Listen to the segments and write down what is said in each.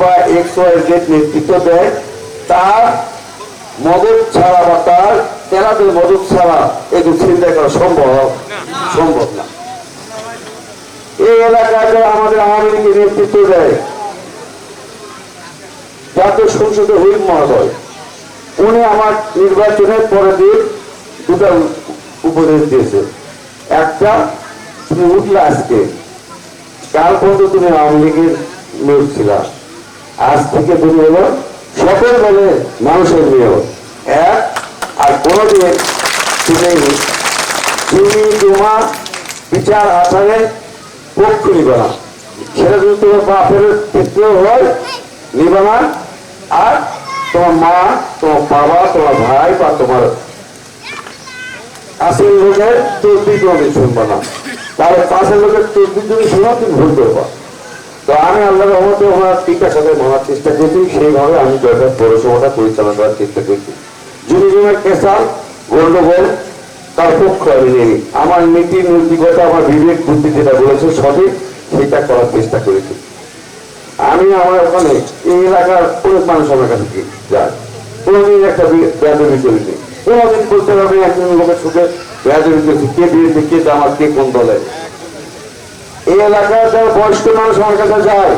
বা x Y নেতৃত্ব দেয়, তার মদত ছাড়া বা তার তেলাদের মদত ছাড়া এগুলো চিন্তা করা সম্ভব সম্ভব না। এই এলাকায় আমাদের আওয়ামী লীগের নেতৃত্ব দেয় জাতীয় সংসদে হুইপ মহোদয়, উনি আমার নির্বাচনের পরের দিন দুটা উপদেশ দিয়েছে। একটা, তুমি উঠলে আজকে, কাল পর্যন্ত তুমি আওয়ামী লীগের লোক ছিলা। আজ থেকে তুমি হলো সকল বলে মানুষের মেয়ে এক, আর কোনোদিন তুমি তুমি তোমার বিচার আচারে পক্ষ নিবে না সেটা যদি তোমার বাপের ক্ষেত্রেও হয়, নিবে না। আর তোমার মা, তোমার বাবা, তোমার ভাই বা তোমার কাছের লোকের তসবি তুমি শুনব না। তাহলে কাছের লোকের তসবি যদি শোনো তুমি ভুল করবা তো আমি আল্লাহ রহমতে ওনার টিকার সাথে মানার চেষ্টা করেছি, সেইভাবে আমি জয়টা পৌরসভাটা পরিচালনা করার চেষ্টা করেছি। যদি জনের কেসাল গন্ডগোল তার পক্ষ আমি নেই। আমার নীতি, নৈতিকতা, আমার বিবেক, বুদ্ধি যেটা বলেছে সঠিক, সেটা করার চেষ্টা করেছি। আমি আমার ওখানে, এই এলাকার অনেক মানুষ আমার কাছে যায়। কোনোদিন একটা বেয়াদবি করিনি। কোনোদিন বলতে পারবে একজন লোকের সাথে বেয়াদবি করেছি। কে বিরোধী কে জামাত, কে কোন দলে। এই এলাকার যারা বয়স্ক মানুষ আমার কাছে যায়,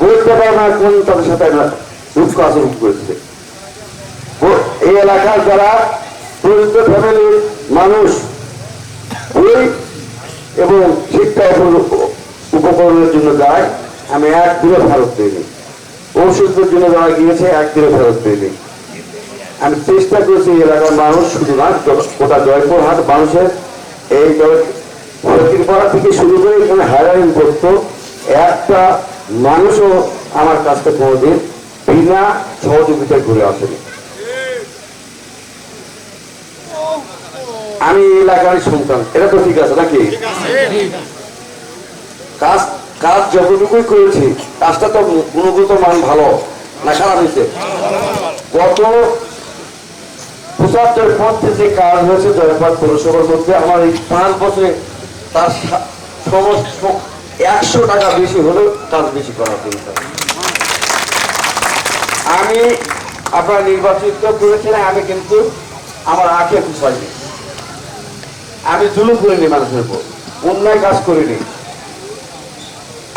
বলতে পারে না কোন তাদের সাথে দুঃখ আচরণ করেছে এই এলাকার যারা দরিদ্র ফ্যামিলির মানুষ এবং শিক্ষা উপ- উপকরণের জন্য যায়, আমি এক দিনে ফেরত দিইনি। ঔষধের জন্য যারা গিয়েছে, এক দিনে ফেরত দিইনি। আমি চেষ্টা করেছি এই এলাকার মানুষ শুধু না গোটা জয়পুরহাট মানুষের এই ফকিরপাড়া থেকে শুরু করে এখানে হায়ারিং করতো একটা মানুষও আমার কাছ কোনোদিন বিনা সহযোগিতায় ঘুরে আসেনি। আমি এলাকার সন্তান। এটা তো ঠিক আছে নাকি? কাজ কাজ যতটুকুই করেছি কাজটা তো গুণগত মান ভালো না খারাপ হয়েছে। গত পঁচাত্তর পর থেকে কাজ হয়েছে পৌরসভার মধ্যে। আমার এই পাঁচ বছরে তার সমস্ত একশো টাকা বেশি কাজ বেশি চিন্তা আমি আপনারা নির্বাচিত আমি কিন্তু আমার আঁকে খুশাইনি আমি জুলুম করিনি মানুষের উপর, অন্যায় কাজ করিনি।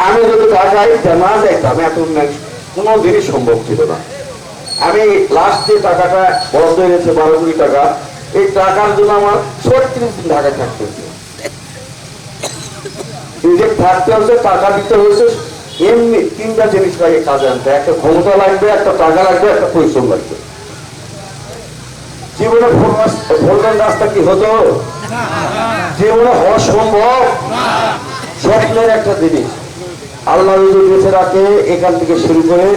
আমি যদি টাকায় না যাইতাম এত অন্যায় কোনোদিনই সম্ভব ছিল না। আমি লাস্ট যে টাকাটা বন্ধ হয়ে গেছে বারো কোটি টাকা। এই টাকার জন্য আমার ছত্রিশ দিন ঢাকায় থাকতে হচ্ছে নিজে থাকতে হচ্ছে, টাকা দিতে হয়েছে এমনি তিনটা জিনিস লাগে কাজে আনতে। একটা ক্ষমতা লাগবে, একটা টাকা লাগবে, একটা পরিশ্রম লাগবে। জীবনে রাস্তা কি হতো? জীবনে হওয়া সম্ভব? স্বপ্নের একটা জিনিস। আল্লাহ বেঁচে রাখে, এখান থেকে শুরু করে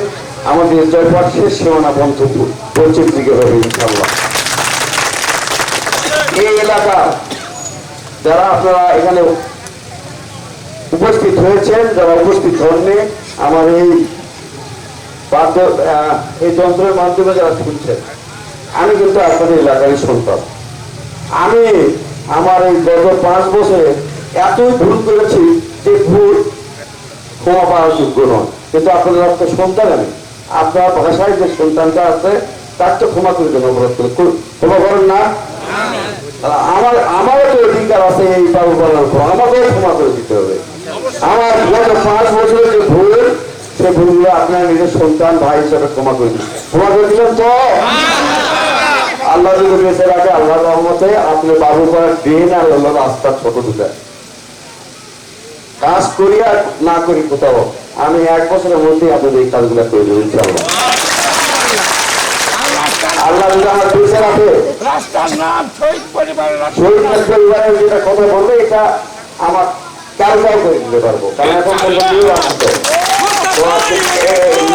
আমাদের জয়পাট শেষ সীমানা বন্ধ পশ্চিম দিকে হবে ইনশাল্লাহ এই এলাকা, যারা আপনারা এখানে উপস্থিত হয়েছেন যারা উপস্থিত হননি আমার এই বাদ্য এই যন্ত্রের মাধ্যমে যারা শুনছেন আমি কিন্তু আপনাদের এলাকারই সন্তান আমি আমার এই গত পাঁচ বছরে এতই ভুল করেছি যে ভুল ক্ষমা পাওয়ার যোগ্য নয়। কিন্তু আপনাদের রক্ত সন্তান আমি আপনার ভাষায় যে সন্তানটা আছে তার তো ক্ষমা করে দেন অপরাধ করে। ক্ষমা করেন না? আমার আমারও তো অধিকার আছে এই পাবো বলার পর আমাকেও ক্ষমা করে দিতে হবে। আমার গত পাঁচ বছরের যে ভুল সে ভুলগুলো আপনার নিজের সন্তান ভাই হিসাবে ক্ষমা করে দিন। ক্ষমা করে দিলেন তো? আল্লাহ যদি বেঁচে রাখে আল্লাহ রহমতে আপনি বাবু করার দিন আর আল্লাহ রাস্তা ছোট দুটা কাজ করি আর না করি কোথাও। আমি এক বছরের মধ্যেই আপনাদের এই কাজগুলো করে দেবো ইনশাআল্লাহ। আল্লাহ যদি আমার বেঁচে রাখে রাস্তার নাম শহীদ পরিবারের রাস্তা। শহীদ পরিবারের যেটা কথা বলবে এটা আমার কালকাও করে দিতে পারব। কারণ এখন পর্যন্ত আসতো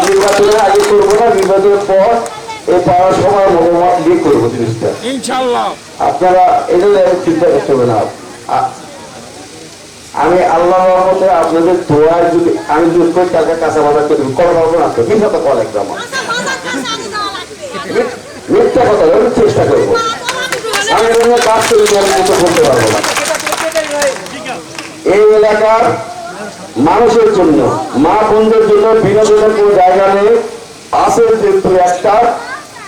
নির্বাচনের আগে করব না নির্বাচনের পর এই পাওয়ার সময় মতামত দিয়ে করব জিনিসটা। আপনারা এত চিন্তা করতে হবে না। আমি আল্লাহ রহমতে আপনাদের দোয়ায় যদি আমি যদি কই টাকা কাঁচা বাজার করে করা পারব না তো। মিথ্যা তো করা লাগবে আমার। মিথ্যা কথা আমি চেষ্টা করব। আমি এরকম কাজ করে আমি বলতে পারব না। এই এলাকার মানুষের জন্য, মা বোনদের জন্য বিনোদনের কোনো জায়গা নেই। আছে কিন্তু একটা,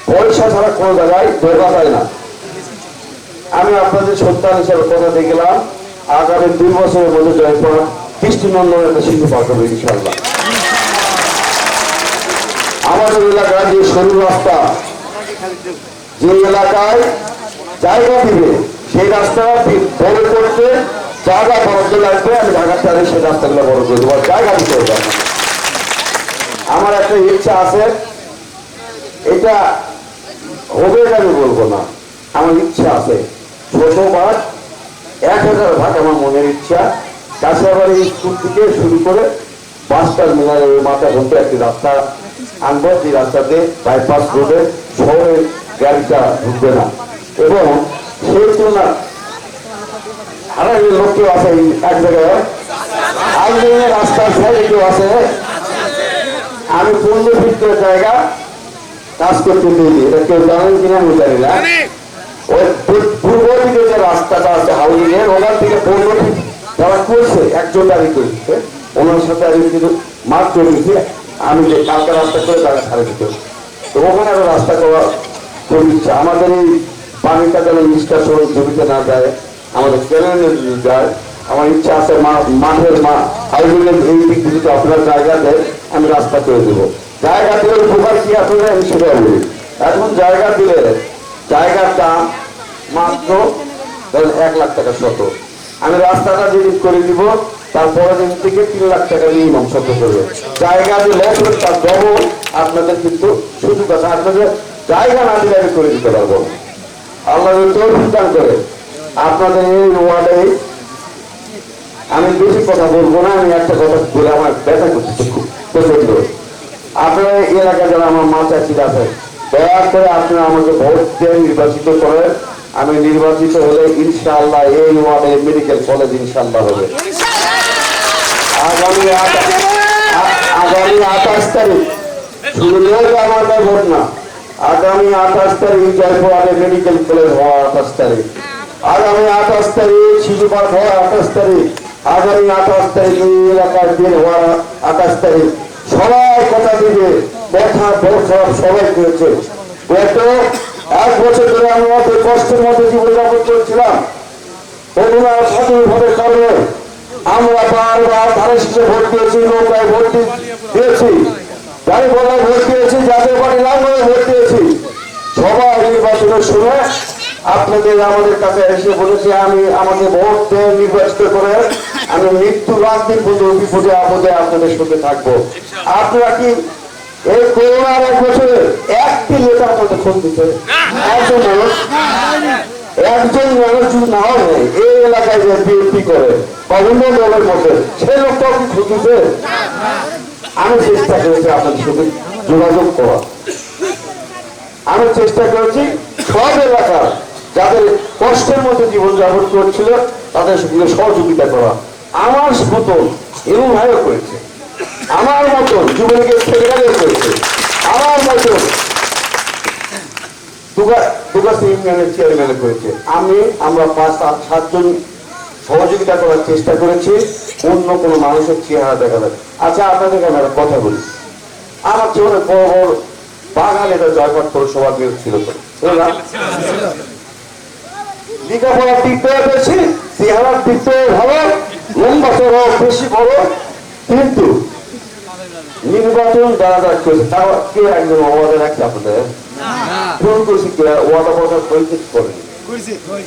পয়সা ছাড়া কোনো জায়গায় ঢোকা যায় না। আমি আপনাদের সন্তান হিসেবে কথা দিয়ে গেলাম। আগামী দুই বছরের মধ্যে জয়পুর কৃষ্ণনন্দন একটা শিশু পাঠ হবে ইনশাল্লাহ আমাদের এলাকার যে সরু রাস্তা, যে এলাকায় জায়গা দিবে, সেই রাস্তা করতে জায়গা বরাদ্দ লাগবে, আমি ঢাকার তারে সেই রাস্তাগুলো করে দেবো। জায়গা দিতে হবে আমার। একটা ইচ্ছা আছে, এটা হবে আমি বলব না। আমার ইচ্ছা আছে ছোট ভাগ এক হাজার ভাগ আমার মনের ইচ্ছা। কাছাবাড়ি স্কুল থেকে শুরু করে বাস টার্মিনালের মাথা পর্যন্ত একটি রাস্তা আনব। যে রাস্তাতে বাইপাস রোডে শহরে গাড়িটা ঢুকবে না। এবং সেই তুলনা হারাই লোক কেউ আছে এক জায়গায়। আর রাস্তার সাইডে কেউ আছে। আমি ফিট করে জায়গা কাজ করতে দিই। এটা কেউ জানেন কিনা আমি জানি না। ওই পূর্ব দিকে যে রাস্তাটা আছে হাউলিং এর ওখান থেকে ফিট যারা করছে একজন দাঁড়িয়ে করছে। ওনার সাথে আমি কিন্তু মাঠ করে দিয়েছি আমি যে কালকে রাস্তা করে তারা ছাড়ে দিতে। তো ওখানে আরও রাস্তা করা করে দিচ্ছে আমাদের এই পানিটা যেন নিষ্কাশন জমিতে না যায় আমাদের কেনেলে যদি যায়, আমার ইচ্ছা আছে মা- মাঠের মা হাইওয়ের এই দিক যদি আপনার জায়গা দেয়, আমি রাস্তা করে দেবো। জায়গা দিলে উপকার কি আসলে আমি সেটা বলি। এখন জায়গা দিলে, জায়গার দাম মাত্র ধরেন এক লাখ টাকা শত। আমি রাস্তাটা যেদিন করে দিব, তারপরের দিন থেকে তিন লাখ টাকা মিনিমাম শত করবে। জায়গা দিলে তার ডবল আপনাদের কিন্তু সুযোগ আছে। আপনাদের জায়গা না দিলে আমি করে দিতে পারব আল্লাহ তৌফিক দান করে। আপনাদের এই ওয়ার্ডে আমি বেশি কথা বলব না, আমি একটা কথা বলে আমার ব্যথা প্রচণ্ড আপনারা এই এলাকায় যারা আমার মা চাষিরা আছে, দয়া করে আপনারা আমাকে ভোট দিয়ে নির্বাচিত করেন। আমি নির্বাচিত হলে ইনশাআল্লাহ এই ওয়ার্ডে মেডিকেল কলেজ ইনশাআল্লাহ হবে। আগামী আগামী আঠাশ তারিখ আমার ভোট না। আগামী আঠাশ তারিখ জয়পুরে মেডিকেল কলেজ হওয়া আঠাশ তারিখ। আগামী আঠাশ তারিখ, শিশু পার্ক হওয়া আঠাশ তারিখ। আগামী আঠাশ তারিখ এলাকার দিন হওয়া আঠাশ তারিখ। সবাই কথা দিবে, দেখা বর্ষা সবাই করেছে। এক বছর ধরে আমি অত কষ্টের মধ্যে জীবনযাপন করছিলাম। করোনা প্রাদুর্ভাবের কারণে আমরা বারবার ধারে শীষে ভোট দিয়েছি, নৌকায় ভোট দিয়েছি। গাড়ি ঘোড়ায় ভোট দিয়েছি, জাতীয় পার্টি লাঙ্গলে ভোট দিয়েছি। সবাই নির্বাচনের সময় আপনাদের আমাদের কাছে এসে বলেছে আমি আমাকে ভোট দিয়ে নির্বাচিত করে আমি মৃত্যু দিন পর্যন্ত বিপদে আপদে আপনাদের সঙ্গে থাকব। আপনারা কি এই করোনার এক বছরে একটি লেটার আপনাদের ফোন দিতে একজন মানুষ? একজন মানুষ যদি না হয় এই এলাকায় যে বিএনপি করে বা অন্য দলের মধ্যে সে লোকটাও কি খুঁজছে আমি চেষ্টা করেছি আপনাদের সাথে যোগাযোগ করা আমি চেষ্টা করেছি সব এলাকার যাদের কষ্টের মধ্যে জীবনযাপন করছিল, তাদের সহযোগিতা করা। আমার মতন এরম ভাইও করেছে। আমার মতন যুবলীগের সেক্রেটারিও করেছে। আমার মতন আমি, আমরা পাঁচ, সাত, সাতজন সহযোগিতা করার চেষ্টা করেছি। অন্য কোনো মানুষের চেহারা দেখা যায় আচ্ছা আপনাদের আমি একটা কথা বলি। আমার জীবনে বড় বড় এটা জয়পাট পৌরসভা ছিল? লেখাপড়ার দিক থেকে বেশি চেহারার দিক থেকে ভালো লম্বা চড়া বেশি বড় কিন্তু নির্বাচন যারা যারা করেছে তারা কে একজন অবাধে রাখছে আপনাদের ফোন করছি কে? ওয়াদা কথা বলতে করেনি?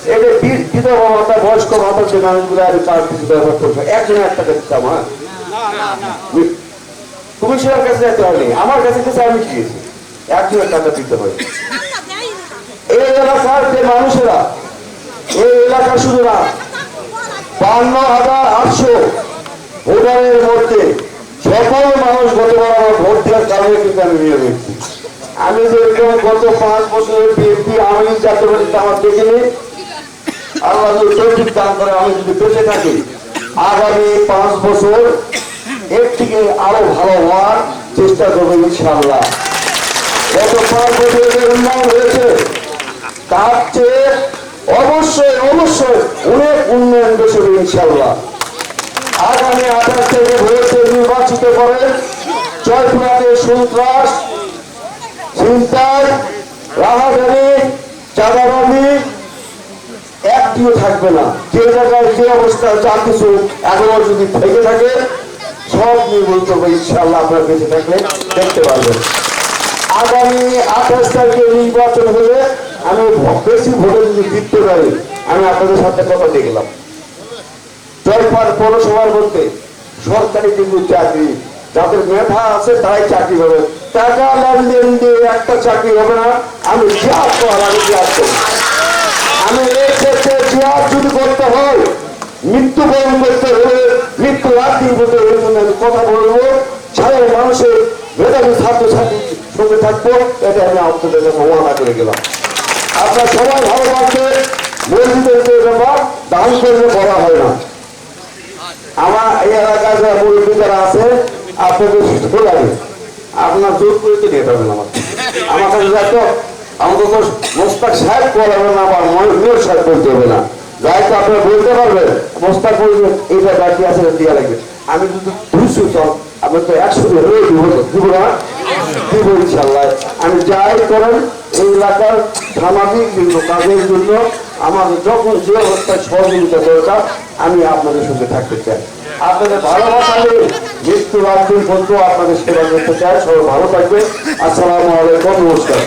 এটা বিধবা ভাতা বয়স্ক ভাতা যে মানুষগুলো আর চার কিছু ব্যবহার করছে একজন একটা কাছে আমার কমিশনের কাছে যেতে হয়নি। আমার কাছে কাছে আমি গিয়েছি একজনের টাকা দিতে হয় এই এলাকার যে মানুষেরা এই এলাকা শুধু বান্ন হাজার আটশো ভোটারের মধ্যে সকল মানুষ গতবার ভোট দেওয়ার কারণে কিন্তু আমি নিয়ে নিচ্ছি আমি যে গত পাঁচ বছরের বিএনপি আমি জাতীয় আমার দেখিনি। আল্লাহ তৌফিক দান করে আমি যদি বেঁচে থাকি, আগামী পাঁচ বছর এর থেকে আরও ভালো হওয়ার চেষ্টা করব ইনশাআল্লাহ। গত পাঁচ বছরের উন্নয়ন হয়েছে, তার চেয়ে অবশ্যই অবশ্যই অনেক উন্নয়ন দেশে হবে ইনশাআল্লাহ। আগামী আঠাশ থেকে ভোটে নির্বাচিত করে জয়পুরাতে সন্ত্রাস চিন্তায় রাহাজানি চাঁদাবানি একটিও থাকবে না। যে জায়গায় যে অবস্থা, যা কিছু এখনও যদি থেকে থাকে, সব নির্মূল করবে ইনশাল্লাহ আপনার বেঁচে থাকলে দেখতে পারবেন। আগামী আঠাশ তারিখে নির্বাচন হলে আমি বেশি ভোটে যদি জিততে পারি, আমি আপনাদের সাথে কথা দেখলাম জয়পাল পৌরসভার বলতে সরকারি কিন্তু চাকরি, যাদের মেধা আছে তারাই চাকরি পাবে টাকা লেনদেন দিয়ে একটা চাকরি হবে না, আমি জিয়াদ করার আমি জিয়াদ করব আমি এই ক্ষেত্রে যদি করতে হয়, মৃত্যুবরণ করতে হলে মৃত্যু রাত্রি করতে হলে আমি কথা বলব, সারা মানুষের মেধাবী ছাত্রছাত্রীর সঙ্গে থাকব এটা আমি আপনাদের কাছে করে গেলাম। আপনার সবাই ভালো থাকবে মসজিদের যে ব্যাপার দান করলে বলা হয় না। আমার এই এলাকায় যারা মুরব্বী যারা আছে, আপনাদের সুস্থ লাগে। আপনার জোর করে তো হবে আমার কাছে আমাকে মোস্তাক সাহেব করাবে না বা সাহেব বলতে হবে না। যাই তো আপনারা বলতে মোস্তাক আছে দিয়া লাগবে। আমি যদি দুশো চল আপনি তো একশো দিব না। ইনশাল্লাহ আমি যাই করেন, এই এলাকার সামাজিক বিভিন্ন কাজের জন্য আমার যখন যে অবস্থায় সহযোগিতা দরকার, আমি আপনাদের সঙ্গে থাকতে চাই। আপনাদের ভালোবাসা নেই মৃত্যু রাখবেন পর্যন্ত আপনাদের সেবা করতে চাই। সবাই ভালো থাকবে আসসালামু আলাইকুম, নমস্কার।